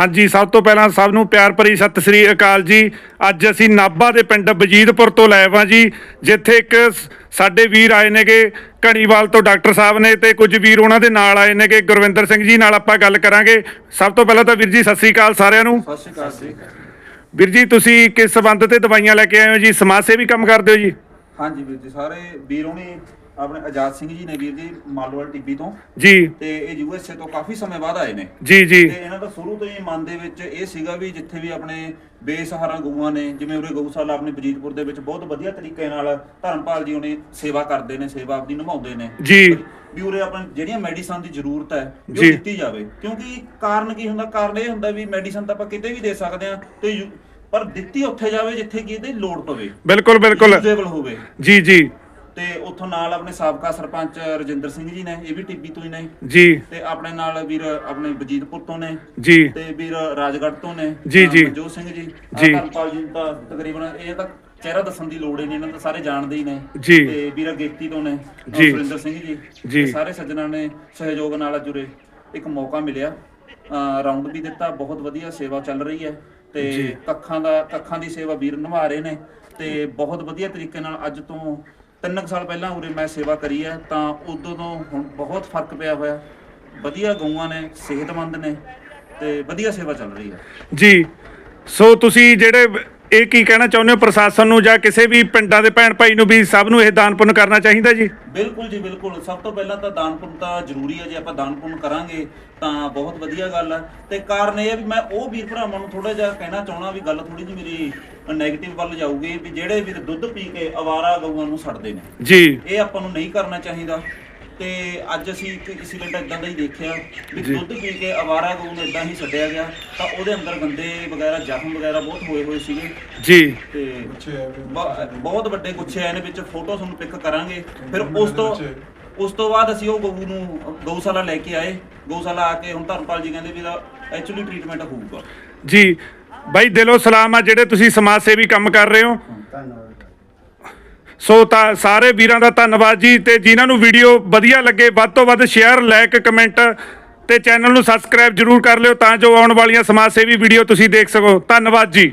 ਹਾਂਜੀ ਸਭ ਤੋਂ ਪਹਿਲਾਂ ਸਭ ਨੂੰ ਪਿਆਰ ਭਰੀ ਸਤਿ ਸ੍ਰੀ ਅਕਾਲ ਜੀ। ਅੱਜ ਅਸੀਂ ਨਾਭਾ ਦੇ ਪਿੰਡ ਬਜੀਦਪੁਰ ਤੋਂ ਲਾਈਵ ਹਾਂ ਜੀ ਜਿੱਥੇ ਇੱਕ ਸਾਡੇ ਵੀਰ ਆਏ ਨੇਗੇ ਕਣੀਵਾਲ ਤੋਂ ਡਾਕਟਰ ਸਾਹਿਬ ਨੇ ਤੇ ਕੁਝ ਵੀਰ ਉਹਨਾਂ ਦੇ ਨਾਲ ਆਏ ਨੇਗੇ ਗੁਰਵਿੰਦਰ ਸਿੰਘ ਜੀ ਨਾਲ ਆਪਾਂ ਗੱਲ ਕਰਾਂਗੇ। ਸਭ ਤੋਂ ਪਹਿਲਾਂ ਤਾਂ ਵੀਰ ਜੀ ਸਤਿ ਸ੍ਰੀ ਅਕਾਲ ਸਾਰਿਆਂ ਨੂੰ। ਸਤਿ ਸ਼੍ਰੀ ਅਕਾਲ ਵੀਰ ਜੀ ਤੁਸੀਂ ਕਿਸ ਸਬੰਧ ਤੇ ਦਵਾਈਆਂ ਲੈ ਕੇ ਆਏ ਹੋ ਜੀ? ਸਮਾਜ ਸੇਵੀ ਕੰਮ ਕਰਦੇ ਹੋ ਜੀ? ਹਾਂਜੀ ਵੀਰ ਜੀ ਸਾਰੇ ਵੀਰੋਂ ਨੇ ਆਪਣੇ ਆਜ਼ਾਦ ਸਿੰਘ ਜੀ ਨੇ ਵੀਰ ਜੀ ਮਾਲਵਾਲ ਟੀਬੀ ਤੋਂ। ਜੀ। ਤੇ ਇਹ ਯੂਐਸਏ ਤੋਂ ਕਾਫੀ ਸਮੇਂ ਬਾਅਦ ਆਏ ਨੇ। ਜੀ ਜੀ। ਤੇ ਇਹਨਾਂ ਦਾ ਸ਼ੁਰੂ ਤੋਂ ਹੀ ਮਨ ਦੇ ਵਿੱਚ ਇਹ ਸੀਗਾ ਵੀ ਜਿੱਥੇ ਵੀ ਆਪਣੇ ਬੇਸਹਾਰਾ ਗਊਆਂ ਨੇ ਜਿਵੇਂ ਉਰੇ ਗਊਸ਼ਾਲਾ ਆਪਣੇ ਬਜੀਤਪੁਰ ਦੇ ਵਿੱਚ ਬਹੁਤ ਵਧੀਆ ਤਰੀਕੇ ਨਾਲ ਧਰਮਪਾਲ ਜੀ ਉਹਨੇ ਸੇਵਾ ਕਰਦੇ ਨੇ ਸੇਵਾ ਆਪਦੀ ਨਿਭਾਉਂਦੇ ਨੇ। ਜੀ। ਵੀ ਉਰੇ ਆਪਾਂ ਜਿਹੜੀਆਂ ਮੈਡੀਸਨ ਦੀ ਜ਼ਰੂਰਤ ਹੈ ਵੀ ਉਹ। ਦਿੱਤੀ ਜਾਵੇ। ਕਿਉਂਕਿ ਕਾਰਨ ਕੀ ਹੁੰਦਾ? ਕਾਰਨ ਇਹ ਹੁੰਦਾ ਵੀ ਮੈਡੀਸਨ ਤਾਂ ਆਪਾਂ ਕਿਤੇ ਵੀ ਦੇ ਸਕਦੇ ਆ ਤੇ ਪਰ ਦਿੱਤੀ ਉੱਥੇ ਜਾਵੇ ਜਿੱਥੇ ਕਿ ਇਹਦੀ ਲੋੜ ਪਵੇ। ਬਿਲਕੁਲ ਬਿਲਕੁਲ। ਹੋਵੇ। ਜੀ ਜੀ। ਤੇ ਉੱਥੋਂ ਨਾਲ ਆਪਣੇ ਸਾਬਕਾ ਸਰਪੰਚ ਰਜਿੰਦਰ ਸਿੰਘ ਜੀ ਨੇ ਇਹ ਵੀ ਟੀਬੀ ਤੋਂ ਹੀ ਨੇ। ਜੀ। ਤੇ ਆਪਣੇ ਨਾਲ ਵੀਰ ਆਪਣੇ ਬਜੀਤਪੁਰ ਤੋਂ ਨੇ। ਜੀ। ਤੇ ਵੀਰ ਰਾਜਗੜ੍ਹ ਤੋਂ ਨੇ ਜੀ, ਜੀ। ਮਨਜੋਤ ਸਿੰਘ ਜੀ। ਜੀ। ਧਰਮਪਾਲ ਜੀ ਤਾਂ ਤਕਰੀਬਨ ਇਹ ਤਾਂ ਚਿਹਰਾ ਦੱਸਣ ਦੀ ਲੋੜ ਹੀ ਨਹੀਂ ਇਹਨਾਂ ਤਾਂ ਸਾਰੇ ਜਾਣਦੇ ਹੀ ਨੇ। ਜੀ। ਤੇ ਵੀਰ ਗੇਤੀ ਤੋਂ ਨੇ ਜੀ। ਸੁਰਿੰਦਰ ਸਿੰਘ ਜੀ। ਜੀ। ਤੇ ਸਾਰੇ ਸੱਜਣਾਂ ਨੇ ਸਹਿਯੋਗ ਨਾਲ ਜੁੜੇ ਇੱਕ ਮੌਕਾ ਮਿਲਿਆ। ਰਾਉਂਡ ਵੀ ਦਿੱਤਾ ਬਹੁਤ ਵਧੀਆ ਸੇਵਾ ਚੱਲ ਰਹੀ ਹੈ। ਤੇ ਕੱਖਾਂ ਦਾ ਕੱਖਾਂ ਦੀ ਸੇਵਾ ਵੀਰ ਨਿਭਾ ਰਹੇ ਨੇ। ਤੇ ਬਹੁਤ ਵਧੀਆ ਤਰੀਕੇ ਨਾਲ ਅੱਜ ਤੋਂ ਤਿੰਨ ਕੁ ਸਾਲ ਪਹਿਲਾਂ ਉਰੇ ਮੈਂ ਸੇਵਾ ਕਰੀ ਹੈ, ਤਾਂ ਉਦੋਂ ਤੋਂ ਹੁਣ ਬਹੁਤ ਫ਼ਰਕ ਪਿਆ ਹੋਇਆ। ਵਧੀਆ ਗਊਆਂ ਨੇ, ਸਿਹਤਮੰਦ ਨੇ ਤੇ ਵਧੀਆ ਸੇਵਾ ਚੱਲ ਰਹੀ ਹੈ। ਜੀ, ਸੋ ਤੁਸੀਂ ਜਿਹੜੇ ਇਹ ਕੀ ਕਹਿਣਾ ਚਾਹੁੰਦੇ ਹੋ? ਪ੍ਰਸ਼ਾਸਨ ਨੂੰ ਜਾਂ ਕਿਸੇ ਵੀ ਪਿੰਡਾਂ ਦੇ ਭੈਣ ਭਾਈ ਨੂੰ ਵੀ ਸਭ ਨੂੰ ਇਹ ਦਾਨ ਪੁੰਨ ਕਰਨਾ ਚਾਹੀਦਾ ਜੀ? ਬਿਲਕੁਲ ਜੀ ਬਿਲਕੁਲ। ਸਭ ਤੋਂ ਪਹਿਲਾਂ ਤਾਂ ਦਾਨ ਪੁੰਨ ਤਾਂ ਜ਼ਰੂਰੀ ਹੈ ਜੇ ਆਪਾਂ ਦਾਨ ਪੁੰਨ ਕਰਾਂਗੇ ਤਾਂ ਬਹੁਤ ਵਧੀਆ ਗੱਲ ਹੈ ਤੇ ਕਾਰਨ ਇਹ ਹੈ ਵੀ ਮੈਂ ਉਹ ਵੀਰ ਭਰਾਵਾਂ ਨੂੰ ਥੋੜਾ ਜਿਹਾ ਕਹਿਣਾ ਚਾਹਣਾ ਵੀ ਗੱਲ ਥੋੜੀ ਜਿਹੀ ਮੇਰੀ ਨੈਗੇਟਿਵ ਵੱਲ ਜਾਊਗੀ ਵੀ ਜਿਹੜੇ ਵੀਰ ਦੁੱਧ ਪੀ ਕੇ ਅਵਾਰਾ ਗਊਆਂ ਨੂੰ ਛੱਡਦੇ ਨੇ। ਜੀ। ਇਹ ਆਪਾਂ ਨੂੰ ਨਹੀਂ ਕਰਨਾ ਚਾਹੀਦਾ। ਤੇ ਅੱਜ ਅਸੀਂ ਇੱਕ ਇਨਸੀਡੈਂਟ ਇਦਾਂ ਦਾ ਹੀ ਦੇਖਿਆ ਵੀ ਦੁੱਧ ਪੀ ਕੇ ਅਵਾਰਾ ਗਊ ਨੂੰ ਇਦਾਂ ਹੀ ਛੱਡਿਆ ਗਿਆ ਤਾਂ ਉਹਦੇ ਅੰਦਰ ਗੰਦੇ ਵਗੈਰਾ ਜ਼ਖਮ ਵਗੈਰਾ ਬਹੁਤ ਹੋਏ ਹੋਏ ਸੀਗੇ। ਜੀ। ਤੇ ਬ- ਬਹੁਤ ਵੱਡੇ ਗੁੱਛੇ ਆਏ ਨੇ ਵਿੱਚ ਫੋਟੋ ਤੁਹਾਨੂੰ ਪਿਕ ਕਰਾਂਗੇ। ਫਿਰ ਉਸ ਤੋਂ ਉਸ ਤੋਂ ਬਾਅਦ ਅਸੀਂ ਉਹ ਗਊ ਨੂੰ ਗਊਸ਼ਾਲਾ ਲੈ ਕੇ ਆਏ। ਗਊਸ਼ਾਲਾ ਆ ਕੇ ਹੁਣ ਧਰਮਪਾਲ ਜੀ ਕਹਿੰਦੇ ਵੀ ਇਹਦਾ ਐਕਚੁਅਲੀ ਟ੍ਰੀਟਮੈਂਟ ਹੋਊਗਾ। ਜੀ। ਬਾਈ ਦਿਲੋਂ ਸਲਾਮ ਆ ਜਿਹੜੇ ਤੁਸੀਂ ਸਮਾਜ ਸੇਵੀ ਕੰਮ ਕਰ ਰਹੇ ਹੋ। ਸੋ ਤਾਂ ਸਾਰੇ ਵੀਰਾਂ ਦਾ ਧੰਨਵਾਦ ਜੀ ਤੇ ਜਿਨ੍ਹਾਂ ਨੂੰ ਵੀਡੀਓ ਵਧੀਆ ਲੱਗੇ, ਵੱਧ ਤੋਂ ਵੱਧ ਸ਼ੇਅਰ ਲਾਈਕ ਕਮੈਂਟ ਤੇ ਚੈਨਲ ਨੂੰ ਸਬਸਕ੍ਰਾਈਬ ਜਰੂਰ ਕਰ ਲਿਓ ਤਾਂ ਜੋ ਆਉਣ ਵਾਲੀਆਂ ਸਮਾਜ ਸੇਵੀ ਵੀਡੀਓ ਤੁਸੀਂ ਦੇਖ ਸਕੋ। ਧੰਨਵਾਦ ਜੀ।